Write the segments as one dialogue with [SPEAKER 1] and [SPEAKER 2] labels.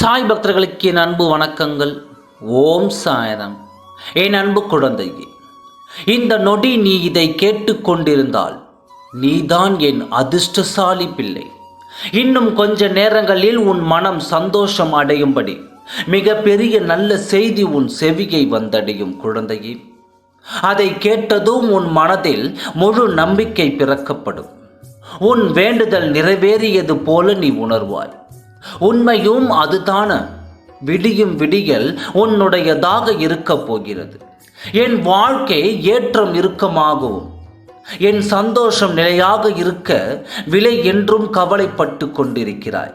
[SPEAKER 1] சாய் பக்தர்களுக்கு என் அன்பு வணக்கங்கள். ஓம் சாயரம் என் அன்பு குழந்தையே இந்த நொடி நீ இதை கேட்டுக்கொண்டிருந்தால் நீதான் என் அதிர்ஷ்டசாலி பிள்ளை. இன்னும் கொஞ்ச நேரங்களில் உன் மனம் சந்தோஷம் அடையும்படி மிகப்பெரிய நல்ல செய்தி உன் செவியை வந்தடையும் குழந்தையே. அதை கேட்டதும் உன் மனதில் முழு நம்பிக்கை பிறக்கப்படும். உன் வேண்டுதல் நிறைவேறியது போல நீ உணர்வாய். உண்மையும் அதுதான. விடியும் விடியல் உன்னுடையதாக இருக்கப் போகிறது. என் வாழ்க்கை ஏற்றம் இறுக்கமாகவும் என் சந்தோஷம் நிலையாக இருக்க விலை என்றும் கவலைப்பட்டு கொண்டிருக்கிறாய்.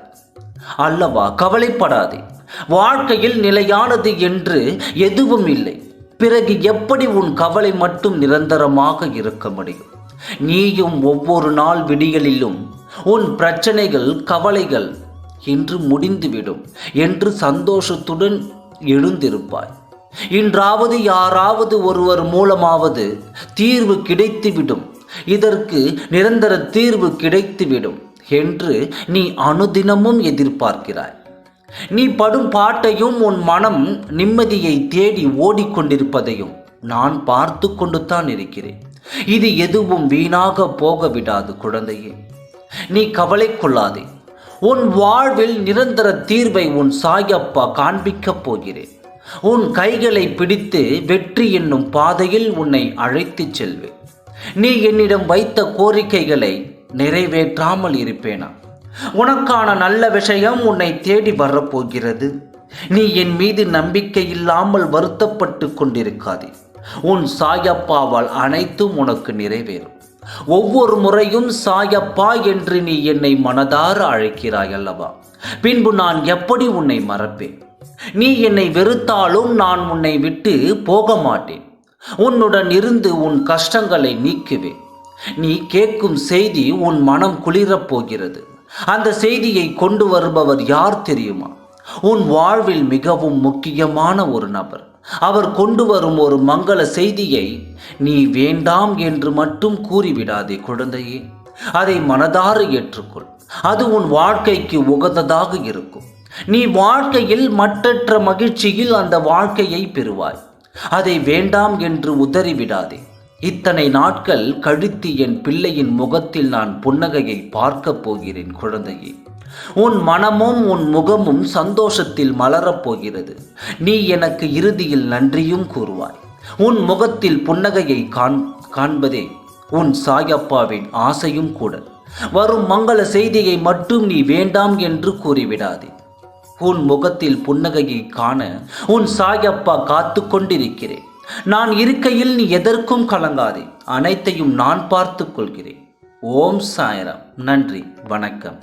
[SPEAKER 1] அல்லவா கவலைப்படாதே. வாழ்க்கையில் நிலையானது என்று எதுவும் இல்லை. பிறகு எப்படி உன் கவலை மட்டும் நிரந்தரமாக இருக்க முடியும்? நீயும் ஒவ்வொரு நாள் விடிகளிலும் உன் பிரச்சனைகள் கவலைகள் இன்று முடிந்துவிடும் என்று சந்தோஷத்துடன் எழுந்திருப்பாய். இன்றாவது யாராவது ஒருவர் மூலமாவது தீர்வு கிடைத்துவிடும். இதற்கு நிரந்தர தீர்வு கிடைத்துவிடும் என்று நீ அனுதினமும் எதிர்பார்க்கிறாய். நீ படும் பாட்டையும் உன் மனம் நிம்மதியை தேடி ஓடிக்கொண்டிருப்பதையும் நான் பார்த்து கொண்டு தான் இருக்கிறேன். இது எதுவும் வீணாக போக விடாது குழந்தையே. நீ கவலை கொள்ளாதே. உன் வாழ்வில் நிரந்தர தீர்வை உன் சாயப்பா காண்பிக்கப் போகிறேன். உன் கைகளை பிடித்து வெற்றி என்னும் பாதையில் உன்னை அழைத்துச் செல்வேன். நீ என்னிடம் வைத்த கோரிக்கைகளை நிறைவேற்றாமல் இருப்பேனா? உனக்கான நல்ல விஷயம் உன்னை தேடி வரப்போகிறது. நீ என் மீது நம்பிக்கை இல்லாமல் வருத்தப்பட்டு கொண்டிருக்காதே. உன் சாயப்பாவால் அனைத்தும் உனக்கு நிறைவேறும். ஒவ்வொரு முறையும் சாயப்பா என்று நீ என்னை மனதார அழைக்கிறாய் அல்லவா? பின்பு நான் எப்படி உன்னை மறப்பேன்? நீ என்னை வெறுத்தாலும் நான் உன்னை விட்டு போக மாட்டேன். உன்னுடன் இருந்து உன் கஷ்டங்களை நீக்குவேன். நீ கேட்கும் செய்தி உன் மனம் குளிரப் போகிறது. அந்த செய்தியை கொண்டு வருபவர் யார் தெரியுமா? உன் வாழ்வில் மிகவும் முக்கியமான ஒரு நபர். அவர் கொண்டு வரும் ஒரு மங்கள செய்தியை நீ வேண்டாம் என்று மட்டும் கூறிவிடாதே குழந்தையே. அதை மனதார ஏற்றுக்கொள். அது உன் வாழ்க்கைக்கு உகந்ததாக இருக்கும். நீ வாழ்க்கையில் மற்றற்ற மகிழ்ச்சியில் அந்த வாழ்க்கையை பெறுவாய். அதை வேண்டாம் என்று உதறிவிடாதே. இத்தனை நாட்கள் கழித்து என் பிள்ளையின் முகத்தில் நான் புன்னகையை பார்க்கப் போகிறேன் குழந்தையே. உன் மனமும் உன் முகமும் சந்தோஷத்தில் மலரப் போகிறது நீ எனக்கு இறுதியில் நன்றியும் கூறுவாய். உன் முகத்தில் புன்னகையை காண் காண்பதே உன் சாயப்பாவின் ஆசையும் கூட. வரும் மங்கள செய்தியை மட்டும் நீ வேண்டாம் என்று கூறிவிடாதே. உன் முகத்தில் புன்னகையை காண உன் சாயப்பா காத்து கொண்டிருக்கிறேன் நான் இருக்கையில் நீ எதற்கும் கலங்காதே. அனைத்தையும் நான் பார்த்து கொள்கிறேன் ஓம் சாயராம். நன்றி. வணக்கம்.